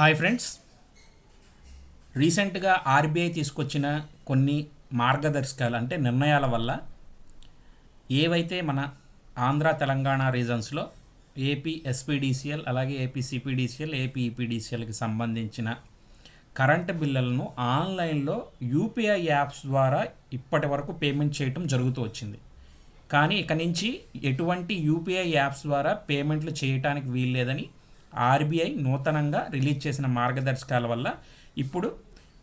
Hi friends. రీసెంట్గా RBI తీసుకొచ్చిన కొన్ని మార్గదర్శకాలు అంటే నిర్ణయాల వల్ల ఏవైతే మన ఆంధ్ర తెలంగాణ రీజన్స్లో ఏపీ ఎస్పీడీసీఎల్ అలాగే ఏపీ సిపిడిసిఎల్ ఏపీ ఈపీడీసీఎల్కి సంబంధించిన కరెంటు బిల్లులను ఆన్లైన్లో యూపీఐ యాప్స్ ద్వారా ఇప్పటి వరకు పేమెంట్ చేయటం జరుగుతూ వచ్చింది. కానీ ఇక నుంచి ఎటువంటి యూపీఐ యాప్స్ ద్వారా పేమెంట్లు చేయటానికి వీల్లేదని ఆర్బీఐ నూతనంగా రిలీజ్ చేసిన మార్గదర్శకాల వల్ల ఇప్పుడు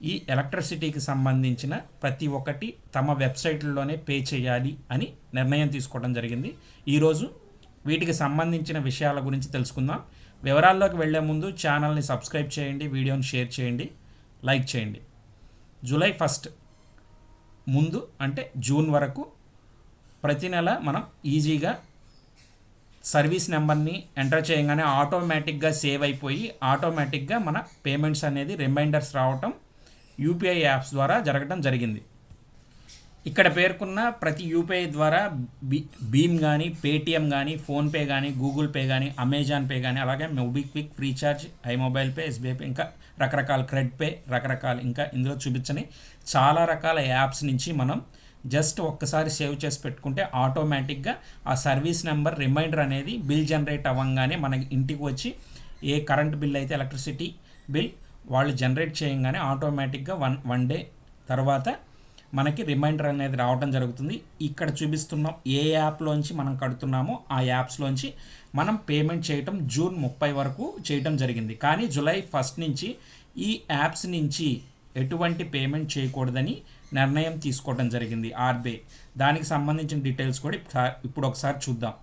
ఈ ఎలక్ట్రిసిటీకి సంబంధించిన ప్రతి ఒక్కటి తమ వెబ్సైట్లలోనే పే చేయాలి అని నిర్ణయం తీసుకోవడం జరిగింది. ఈరోజు వీటికి సంబంధించిన విషయాల గురించి తెలుసుకుందాం. వివరాల్లోకి వెళ్ళే ముందు ఛానల్ని సబ్స్క్రైబ్ చేయండి వీడియోని షేర్ చేయండి లైక్ చేయండి. జూలై ఫస్ట్ ముందు అంటే జూన్ వరకు ప్రతి నెల మనం ఈజీగా సర్వీస్ నెంబర్ని ఎంటర్ చేయగానే ఆటోమేటిక్గా సేవ్ అయిపోయి ఆటోమేటిక్గా మన పేమెంట్స్ అనేది రిమైండర్స్ రావటం యూపీఐ యాప్స్ ద్వారా జరగడం జరిగింది. ఇక్కడ పేర్కొన్న ప్రతి యూపీఐ ద్వారా బీ భీమ్ కానీ పేటిఎం కానీ ఫోన్పే కానీ గూగుల్ పే కానీ అమెజాన్ పే కానీ అలాగే MobiKwik FreeCharge I mobile pay SBI pay ఇంకా రకరకాల క్రెడిట్ పే రకరకాల ఇంకా ఇందులో చూపించని చాలా రకాల యాప్స్ నుంచి మనం జస్ట్ ఒక్కసారి సేవ్ చేసి పెట్టుకుంటే ఆటోమేటిక్గా ఆ సర్వీస్ నెంబర్ రిమైండర్ అనేది బిల్ జనరేట్ అవ్వగానే మన ఇంటికి వచ్చి ఏ కరెంట్ బిల్ అయితే ఎలక్ట్రిసిటీ బిల్ వాళ్ళు జనరేట్ చేయగానే ఆటోమేటిక్గా వన్ వన్ డే తర్వాత మనకి రిమైండర్ అనేది రావడం జరుగుతుంది. ఇక్కడ చూపిస్తున్నాం ఏ యాప్లోంచి మనం కడుతున్నామో ఆ యాప్స్లోంచి మనం పేమెంట్ చేయటం జూన్ ముప్పై వరకు చేయటం జరిగింది. కానీ జూలై ఫస్ట్ నుంచి ఈ యాప్స్ నుంచి ఎటువంటి పేమెంట్ చేయకూడదని నిర్ణయం తీసుకోవడం జరిగింది ఆర్బీఐ. దానికి సంబంధించిన డీటెయిల్స్ కూడా ఇప్పుడు- ఒకసారి చూద్దాం.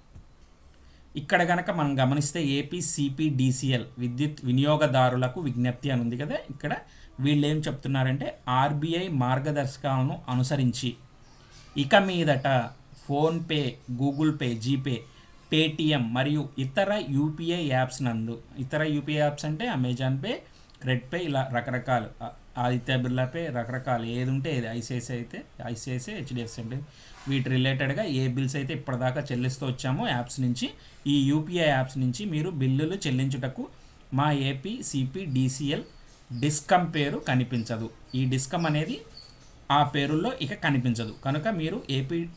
ఇక్కడ కనుక మనం గమనిస్తే ఏపీ సిపిడిసిఎల్ విద్యుత్ వినియోగదారులకు విజ్ఞప్తి అని ఉంది కదా ఇక్కడ వీళ్ళు ఏం చెప్తున్నారంటే ఆర్బీఐ మార్గదర్శకాలను అనుసరించి ఇక మీదట PhonePe Google Pay GPay Paytm మరియు ఇతర యూపీఐ యాప్స్ నందు ఇతర యూపీఐ యాప్స్ అంటే అమెజాన్ పే క్రెడిట్ పే ఇలా రకరకాలు ఆదిత్య బిర్లాపే రకరకాలు ఏది ఉంటే ఏది ఐసిఐసిఐ అయితే ఐసిఐసిఐ హెచ్డిఎఫ్సి అంటే వీటి రిలేటెడ్గా ఏ బిల్స్ అయితే ఇప్పటిదాకా చెల్లిస్తూ వచ్చామో యాప్స్ నుంచి ఈ యూపీఐ యాప్స్ నుంచి మీరు బిల్లులు చెల్లించుటకు మా ఏపీ సిపి డిసిఎల్ డిస్కమ్ పేరు కనిపించదు. ఈ డిస్కమ్ అనేది ఆ పేరుల్లో ఇక కనిపించదు. కనుక మీరు ఏపీ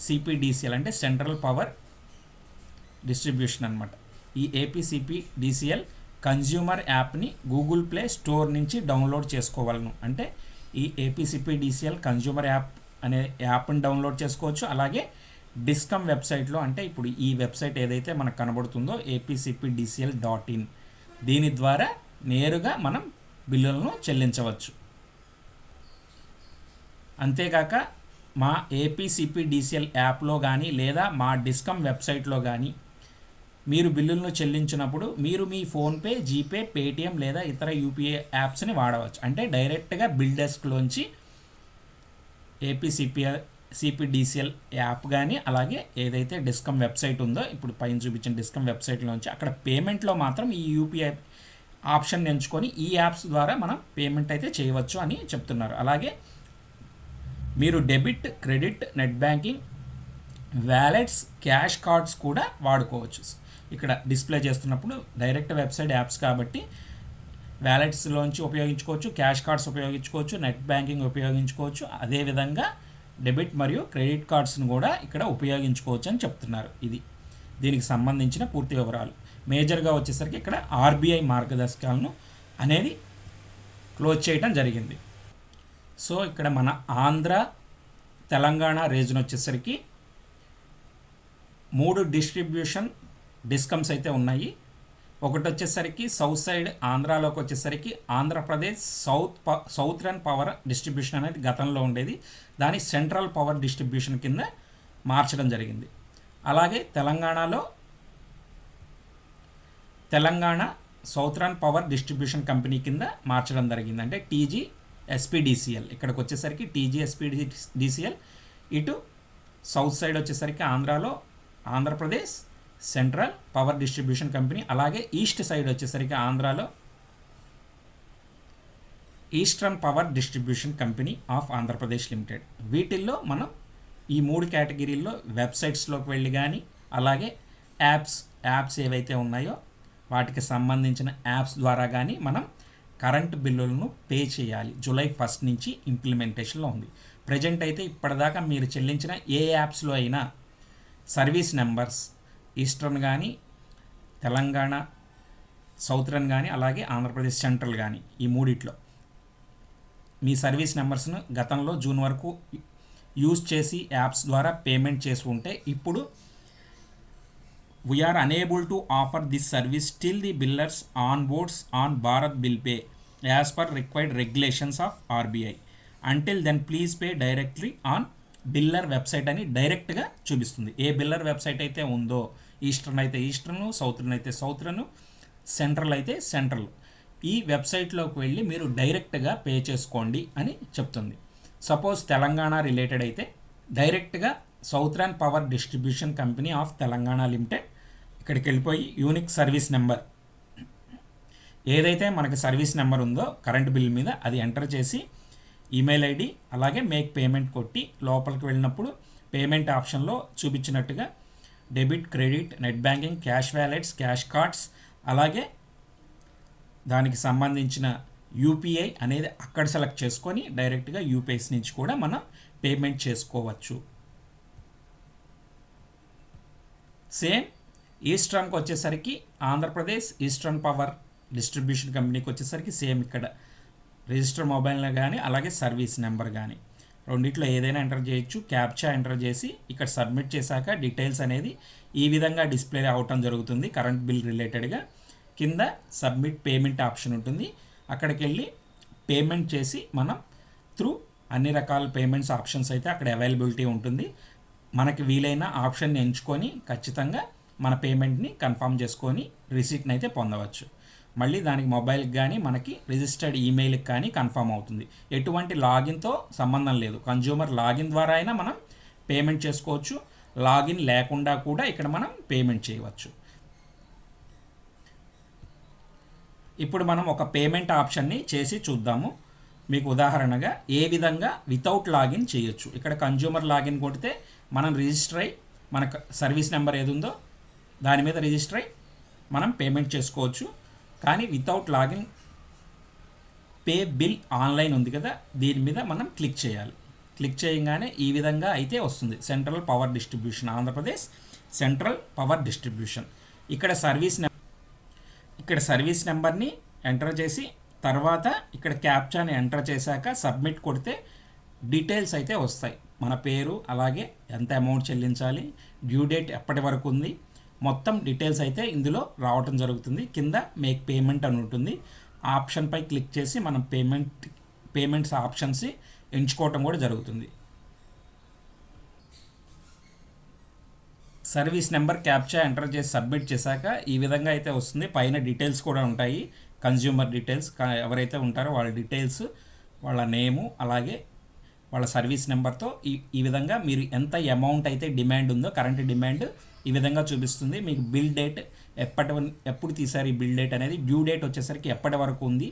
సిపిడిసిఎల్ అంటే సెంట్రల్ పవర్ డిస్ట్రిబ్యూషన్ అనమాట ఈ ఏపీసీపీ డిసిఎల్ కన్జ్యూమర్ యాప్ని గూగుల్ ప్లే స్టోర్ నుంచి డౌన్లోడ్ చేసుకోవాలను. అంటే ఈ ఏపీసీపీ డిసిఎల్ కన్జ్యూమర్ యాప్ అనే యాప్ని డౌన్లోడ్ చేసుకోవచ్చు. అలాగే డిస్కమ్ వెబ్సైట్లో అంటే ఇప్పుడు ఈ వెబ్సైట్ ఏదైతే మనకు కనబడుతుందో ఏపీసీపీ డిసిఎల్ డాట్ ఇన్. దీని ద్వారా నేరుగా మనం బిల్లులను చెల్లించవచ్చు. అంతేకాక మా ఏపీసీపీడీసీఎల్ యాప్లో కానీ లేదా మా డిస్కమ్ వెబ్సైట్లో కానీ మీరు బిల్లులను చెల్లించినప్పుడు మీరు మీ ఫోన్పే జీపే పేటిఎం లేదా ఇతర యూపీఐ యాప్స్ని వాడవచ్చు. అంటే డైరెక్ట్గా బిల్ డెస్క్లోంచి ఏపీసీపీఎల్ సిపిడిసిఎల్ యాప్ కానీ అలాగే ఏదైతే డిస్కమ్ వెబ్సైట్ ఉందో ఇప్పుడు పైన చూపించిన డిస్కమ్ వెబ్సైట్లోంచి అక్కడ పేమెంట్లో మాత్రం ఈ యూపీఐ ఆప్షన్ ఎంచుకొని ఈ యాప్స్ ద్వారా మనం పేమెంట్ అయితే చేయవచ్చు అని చెప్తున్నారు. అలాగే మీరు debit credit net banking wallets cash cards కూడా వాడుకోవచ్చు. ఇక్కడ డిస్ప్లే చేస్తున్నప్పుడు డైరెక్ట్ వెబ్సైట్ యాప్స్ కాబట్టి వ్యాలెట్స్లోంచి ఉపయోగించుకోవచ్చు క్యాష్ కార్డ్స్ ఉపయోగించుకోవచ్చు నెట్ బ్యాంకింగ్ ఉపయోగించుకోవచ్చు. అదేవిధంగా డెబిట్ మరియు క్రెడిట్ కార్డ్స్ను కూడా ఇక్కడ ఉపయోగించుకోవచ్చు అని చెప్తున్నారు ఇది. దీనికి సంబంధించిన పూర్తి వివరాలు. మేజర్గా వచ్చేసరికి ఇక్కడ ఆర్బీఐ మార్గదర్శకాలను అనేది క్లోజ్ చేయడం జరిగింది. సో ఇక్కడ మన ఆంధ్ర తెలంగాణ రీజన్ వచ్చేసరికి మూడు డిస్ట్రిబ్యూషన్ డిస్కమ్స్ అయితే ఉన్నాయి. ఒకటి వచ్చేసరికి సౌత్ సైడ్ ఆంధ్రాలోకి వచ్చేసరికి ఆంధ్రప్రదేశ్ సౌత్ ప సౌత్రన్ పవర్ డిస్ట్రిబ్యూషన్ అనేది గతంలో ఉండేది. దాని సెంట్రల్ పవర్ డిస్ట్రిబ్యూషన్ కింద మార్చడం జరిగింది. అలాగే తెలంగాణలో Telangana southern power distribution company కింద మార్చడం జరిగింది. అంటే టీజీ ఎస్పీడీసీఎల్. ఇక్కడికి వచ్చేసరికి టీజీ ఎస్పీడీసీఎల్. ఇటు సౌత్ సైడ్ వచ్చేసరికి ఆంధ్రాలో Andhra Pradesh central power distribution company అలాగే ఈస్ట్ సైడ్ వచ్చేసరికి ఆంధ్రాలో eastern power distribution company of Andhra Pradesh limited. వీటిల్లో మనం ఈ మూడు కేటగిరీల్లో వెబ్సైట్స్లోకి వెళ్ళి కానీ అలాగే యాప్స్ యాప్స్ ఏవైతే ఉన్నాయో వాటికి సంబంధించిన యాప్స్ ద్వారా కానీ మనం కరెంట్ బిల్లులను పే చేయాలి. జూలై ఫస్ట్ నుంచి ఇంప్లిమెంటేషన్లో ఉంది. ప్రజెంట్ అయితే ఇప్పటిదాకా మీరు చెల్లించిన ఏ యాప్స్లో అయినా సర్వీస్ నెంబర్స్ ఈస్టర్న్ కానీ తెలంగాణ సౌత్రన్ కానీ అలాగే ఆంధ్రప్రదేశ్ సెంట్రల్ కానీ ఈ మూడిట్లో. మీ సర్వీస్ నెంబర్స్ను గతంలో జూన్ వరకు యూజ్ చేసి యాప్స్ ద్వారా పేమెంట్ చేసి ఉంటే ఇప్పుడు we are unable to offer this service still the billers on boards on Bharat bill pay as per required regulations of RBI. Until then please pay directly on biller website అని డైరెక్ట్గా చూపిస్తుంది. ఏ biller website అయితే ఉందో eastern అయితే eastern southern అయితే southern central అయితే central. ఈ వెబ్సైట్లోకి వెళ్ళి మీరు డైరెక్ట్గా పే చేసుకోండి అని చెప్తుంది. సపోజ్ తెలంగాణ రిలేటెడ్ అయితే డైరెక్ట్గా southern power distribution company of Telangana limited ఇక్కడికి వెళ్ళిపోయి యూనిక్ సర్వీస్ నెంబర్. ఏదైతే మనకి సర్వీస్ నెంబర్ ఉందో కరెంట్ బిల్ మీద అది ఎంటర్ చేసి ఈమెయిల్ ఐడి అలాగే మేక్ పేమెంట్ కొట్టి లోపలికి వెళ్ళినప్పుడు పేమెంట్ ఆప్షన్లో చూపించినట్టుగా debit credit net banking cash wallets cash cards అలాగే దానికి సంబంధించిన యూపీఐ అనేది అక్కడ సెలెక్ట్ చేసుకొని డైరెక్ట్గా యూపీఐస్ నుంచి కూడా మనం పేమెంట్ చేసుకోవచ్చు. సేమ్ ఈస్ట్రాన్కి వచ్చేసరికి ఆంధ్రప్రదేశ్ ఈస్టర్న్ పవర్ డిస్ట్రిబ్యూషన్ కంపెనీకి వచ్చేసరికి సేమ్ ఇక్కడ. రిజిస్టర్ మొబైల్ కానీ అలాగే సర్వీస్ నెంబర్ కానీ రెండిట్లో ఏదైనా ఎంటర్ చేయొచ్చు. క్యాప్చా ఎంటర్ చేసి ఇక్కడ సబ్మిట్ చేశాక డీటెయిల్స్ అనేది ఈ విధంగా డిస్ప్లే అవటం జరుగుతుంది కరెంట్ బిల్ రిలేటెడ్గా. కింద సబ్మిట్ పేమెంట్ ఆప్షన్ ఉంటుంది. అక్కడికి వెళ్ళి పేమెంట్ చేసి మనం త్రూ అన్ని రకాల పేమెంట్స్ ఆప్షన్స్ అయితే అక్కడ అవైలబిలిటీ ఉంటుంది. మనకి వీలైన ఆప్షన్ ఎంచుకొని ఖచ్చితంగా మన పేమెంట్ని కన్ఫర్మ్ చేసుకొని రిసీట్ని అయితే పొందవచ్చు. మళ్ళీ దానికి మొబైల్కి కానీ మనకి రిజిస్టర్డ్ ఈమెయిల్కి కానీ కన్ఫర్మ్ అవుతుంది. ఎటువంటి లాగిన్తో సంబంధం లేదు. కన్జ్యూమర్ లాగిన్ ద్వారా అయినా మనం పేమెంట్ చేసుకోవచ్చు. లాగిన్ లేకుండా కూడా ఇక్కడ మనం పేమెంట్ చేయవచ్చు. ఇప్పుడు మనం ఒక పేమెంట్ ఆప్షన్ని చేసి చూద్దాము. మీకు ఉదాహరణగా ఏ విధంగా వితౌట్ లాగిన్ చేయొచ్చు? ఇక్కడ కన్జ్యూమర్ లాగిన్ కొడితే మనం రిజిస్టర్ అయ్యి మన సర్వీస్ నెంబర్ ఏది ఉందో దాని మీద రిజిస్టర్ అయ్యి మనం పేమెంట్ చేసుకోవచ్చు. కానీ without login pay bill online ఉంది కదా దీని మీద మనం క్లిక్ చేయాలి. క్లిక్ చేయగానే ఈ విధంగా అయితే వస్తుంది. Central power distribution Andhra Pradesh central power distribution ఇక్కడ సర్వీస్ నెంబర్ ఇక్కడ సర్వీస్ నెంబర్ని ఎంటర్ చేసి తర్వాత ఇక్కడ క్యాప్చాని ఎంటర్ చేశాక సబ్మిట్ కొడితే డీటెయిల్స్ అయితే వస్తాయి. మన పేరు అలాగే ఎంత అమౌంట్ చెల్లించాలి డ్యూ డేట్ ఎప్పటి వరకు ఉంది మొత్తం డీటెయిల్స్ అయితే ఇందులో రావటం జరుగుతుంది. కింద మేక్ పేమెంట్ అని ఉంటుంది. ఆప్షన్పై క్లిక్ చేసి మనం పేమెంట్ పేమెంట్స్ ఆప్షన్స్ ఎంచుకోవటం కూడా జరుగుతుంది. సర్వీస్ నెంబర్ క్యాప్చా ఎంటర్ చేసి సబ్మిట్ చేశాక ఈ విధంగా అయితే వస్తుంది. పైన డీటెయిల్స్ కూడా ఉంటాయి. కన్జ్యూమర్ డీటెయిల్స్ ఎవరైతే ఉంటారో వాళ్ళ డీటెయిల్స్ వాళ్ళ నేము అలాగే వాళ్ళ సర్వీస్ నెంబర్తో ఈ ఈ విధంగా మీరు ఎంత అమౌంట్ అయితే డిమాండ్ ఉందో కరెంట్ డిమాండ్ ఈ విధంగా చూపిస్తుంది. మీకు బిల్ డేట్ ఎప్పటి ఎప్పుడు తీసారు ఈ బిల్ డేట్ అనేది? డ్యూ డేట్ వచ్చేసరికి ఎప్పటి వరకు ఉంది?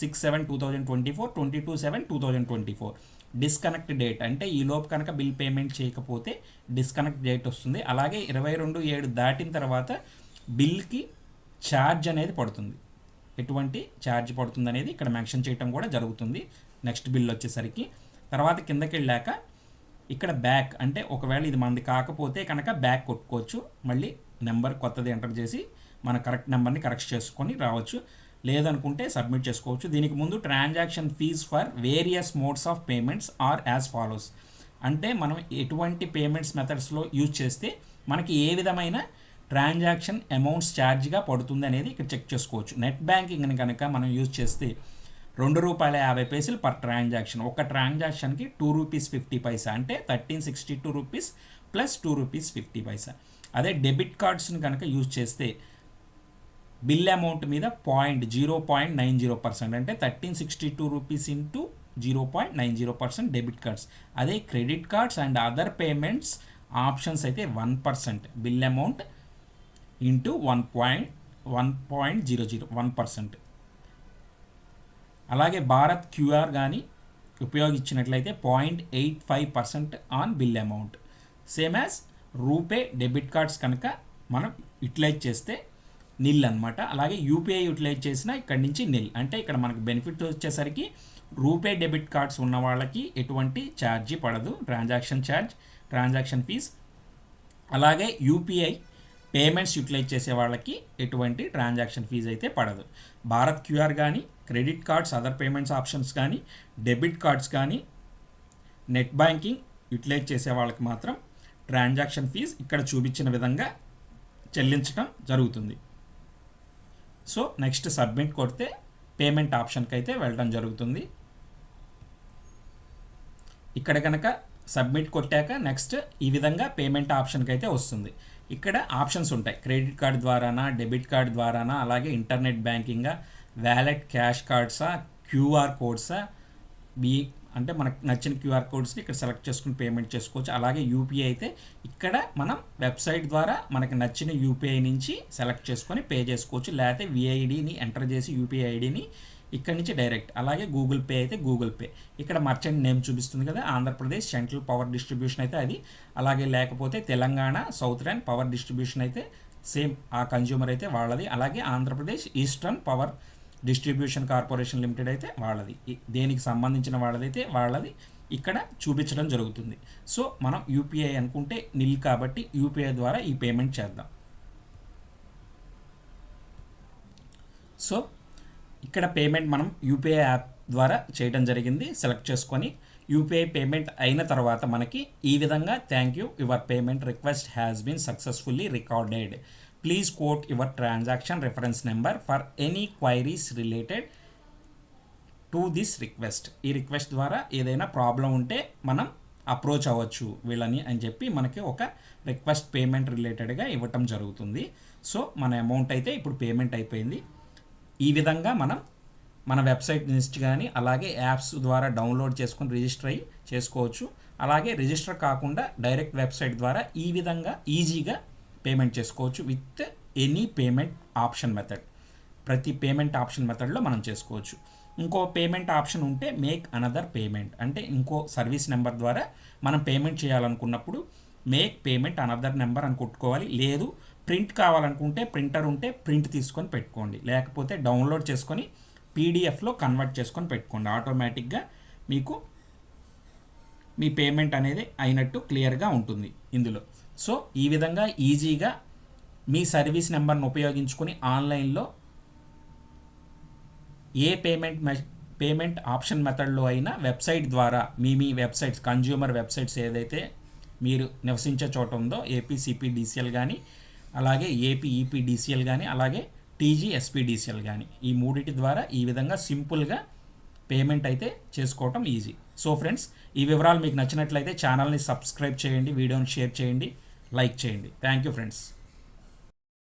Six seven two thousand twenty four twenty two seven two thousand twenty four. Disconnect date అంటే ఈ లోపు కనుక బిల్ పేమెంట్ చేయకపోతే డిస్కనెక్ట్ డేట్ వస్తుంది. అలాగే ఇరవై రెండు ఏడు దాటిన తర్వాత బిల్కి ఛార్జ్ అనేది పడుతుంది. ఎటువంటి ఛార్జ్ పడుతుంది అనేది ఇక్కడ మెన్షన్ చేయడం కూడా జరుగుతుంది. నెక్స్ట్ బిల్ వచ్చేసరికి. తర్వాత కిందకి వెళ్ళాక ఇక్కడ బ్యాక్ అంటే ఒకవేళ ఇది మనది కాకపోతే కనుక బ్యాక్ కొట్టుకోవచ్చు. మళ్ళీ నెంబర్ కొత్తది ఎంటర్ చేసి మన కరెక్ట్ నెంబర్ని కరెక్ట్ చేసుకొని రావచ్చు. లేదనుకుంటే సబ్మిట్ చేసుకోవచ్చు. దీనికి ముందు transaction fees for various modes of payments are as follows అంటే మనం ఎటువంటి పేమెంట్స్ మెథడ్స్లో యూజ్ చేస్తే మనకి ఏ విధమైన ట్రాన్సాక్షన్ అమౌంట్స్ ఛార్జ్గా పడుతుంది అనేది ఇక్కడ చెక్ చేసుకోవచ్చు. నెట్ బ్యాంకింగ్ని కనుక మనం యూజ్ చేస్తే రెండు రూపాయల యాభై పైసలు పర్ ట్రాన్సాక్షన్ ఒక ట్రాన్సాక్షన్కి టూ రూపీస్ ఫిఫ్టీ పైసా? అంటే thirteen sixty two rupees plus two rupees fifty paisa. అదే డెబిట్ కార్డ్స్ని కనుక యూజ్ చేస్తే బిల్ అమౌంట్ మీద point zero point nine zero percent అంటే thirteen sixty two rupees into zero point nine zero percent debit cards అదే credit cards and other payments options అయితే one percent bill amount into one point one point zero zero one percent అలాగే Bharat QR కానీ ఉపయోగించినట్లయితే point eight five percent on bill amount. Same as RuPay debit cards కనుక మనం utilise చేస్తే నిల్ అనమాట అలాగే UPI utilise చేసిన ఇక్కడ నుంచి నిల్. అంటే ఇక్కడ మనకు బెనిఫిట్ వచ్చేసరికి రూపే డెబిట్ కార్డ్స్ ఉన్న వాళ్ళకి ఎటువంటి ఛార్జీ పడదు. Transaction charge transaction fees. అలాగే యూపీఐ పేమెంట్స్ యూటిలైజ్ చేసే వాళ్ళకి ఎటువంటి ట్రాన్సాక్షన్ ఫీజు అయితే పడదు. భారత్ క్యూఆర్ కానీ credit cards other payments options కానీ డెబిట్ కార్డ్స్ కానీ నెట్ బ్యాంకింగ్ యూటిలైజ్ చేసే వాళ్ళకి మాత్రం ట్రాన్సాక్షన్ ఫీజ్ ఇక్కడ చూపించిన విధంగా చెల్లించడం జరుగుతుంది. సో నెక్స్ట్ సబ్మిట్ కొడితే పేమెంట్ ఆప్షన్కి అయితే వెళ్ళడం జరుగుతుంది. ఇక్కడ కనుక సబ్మిట్ కొట్టాక నెక్స్ట్ ఈ విధంగా పేమెంట్ ఆప్షన్కి అయితే వస్తుంది. ఇక్కడ ఆప్షన్స్ ఉంటాయి. క్రెడిట్ కార్డ్ ద్వారానా డెబిట్ కార్డ్ ద్వారానా అలాగే ఇంటర్నెట్ బ్యాంకింగ్గా వ్యాలెట్ క్యాష్ కార్డ్సా క్యూఆర్ కోడ్సా మీ అంటే మనకు నచ్చిన క్యూఆర్ కోడ్స్ని ఇక్కడ సెలెక్ట్ చేసుకుని పేమెంట్ చేసుకోవచ్చు. అలాగే యూపీఐ అయితే ఇక్కడ మనం వెబ్సైట్ ద్వారా మనకి నచ్చిన యూపీఐ నుంచి సెలెక్ట్ చేసుకొని పే చేసుకోవచ్చు. లేకపోతే విఐడిని ఎంటర్ చేసి యూపీఐ ఐడిని ఇక్కడ నుంచి డైరెక్ట్ అలాగే గూగుల్ పే అయితే గూగుల్ పే ఇక్కడ మర్చెంట్ నేమ్ చూపిస్తుంది కదా ఆంధ్రప్రదేశ్ సెంట్రల్ పవర్ డిస్ట్రిబ్యూషన్ అయితే అది. అలాగే లేకపోతే Telangana south Ryan power distribution అయితే సేమ్ ఆ కన్జ్యూమర్ అయితే వాళ్ళది. అలాగే Andhra Pradesh eastern power distribution corporation limited అయితే వాళ్ళది. దేనికి సంబంధించిన వాళ్ళదైతే వాళ్ళది ఇక్కడ చూపించడం జరుగుతుంది. సో మనం యూపీఐ అనుకుంటే నిల్ కాబట్టి యూపీఐ ద్వారా ఈ పేమెంట్ చేద్దాం. సో ఇక్కడ పేమెంట్ మనం యూపీఐ యాప్ ద్వారా చేయడం జరిగింది. సెలెక్ట్ చేసుకొని యూపీఐ పేమెంట్ అయిన తర్వాత మనకి ఈ విధంగా thank you your payment request has been successfully recorded. Please quote your transaction reference number for any queries related to this request ఈ రిక్వెస్ట్ ద్వారా ఏదైనా ప్రాబ్లం ఉంటే మనం అప్రోచ్ అవ్వచ్చు వీళ్ళని అని చెప్పి మనకి ఒక రిక్వెస్ట్ పేమెంట్ రిలేటెడ్గా ఇవ్వటం జరుగుతుంది. సో మన అమౌంట్ అయితే ఇప్పుడు పేమెంట్ అయిపోయింది. ఈ విధంగా మనం మన వెబ్సైట్ నుంచి కానీ అలాగే యాప్స్ ద్వారా డౌన్లోడ్ చేసుకొని రిజిస్టర్ అయ్యి చేసుకోవచ్చు. అలాగే రిజిస్టర్ కాకుండా డైరెక్ట్ వెబ్సైట్ ద్వారా ఈ విధంగా ఈజీగా పేమెంట్ చేసుకోవచ్చు with any payment option method. ప్రతి పేమెంట్ ఆప్షన్ మెథడ్లో మనం చేసుకోవచ్చు. ఇంకో పేమెంట్ ఆప్షన్ ఉంటే మేక్ అనదర్ పేమెంట్ అంటే ఇంకో సర్వీస్ నెంబర్ ద్వారా మనం పేమెంట్ చేయాలనుకున్నప్పుడు మేక్ పేమెంట్ అనదర్ నెంబర్ అని కొట్టుకోవాలి. లేదు ప్రింట్ కావాలనుకుంటే ప్రింటర్ ఉంటే ప్రింట్ తీసుకొని పెట్టుకోండి. లేకపోతే డౌన్లోడ్ చేసుకొని పీడిఎఫ్లో కన్వర్ట్ చేసుకొని పెట్టుకోండి. ఆటోమేటిక్గా మీకు మీ పేమెంట్ అనేది అయినట్టు క్లియర్గా ఉంటుంది ఇందులో. సో ఈ విధంగా ఈజీగా మీ సర్వీస్ నెంబర్ను ఉపయోగించుకొని ఆన్లైన్లో ఏ పేమెంట్ మె- పేమెంట్ ఆప్షన్ మెథడ్లో అయినా వెబ్సైట్ ద్వారా మీ మీ వెబ్సైట్స్ కన్జ్యూమర్ వెబ్సైట్స్ ఏదైతే మీరు నివసించే చోట ఉందో ఏపీ కానీ అలాగే ఏపీఈపీడిసిఎల్ కానీ అలాగే టీజీఎస్పీడిసిఎల్ కానీ ఈ మూడిటి ద్వారా ఈ విధంగా సింపుల్గా పేమెంట్ అయితే చేసుకోవటం ఈజీ. సో ఫ్రెండ్స్ ఈ వివరాలు మీకు నచ్చినట్లయితే ఛానల్ని సబ్స్క్రైబ్ చేయండి వీడియోని షేర్ చేయండి. లైక్ చేయండి. Thank you friends.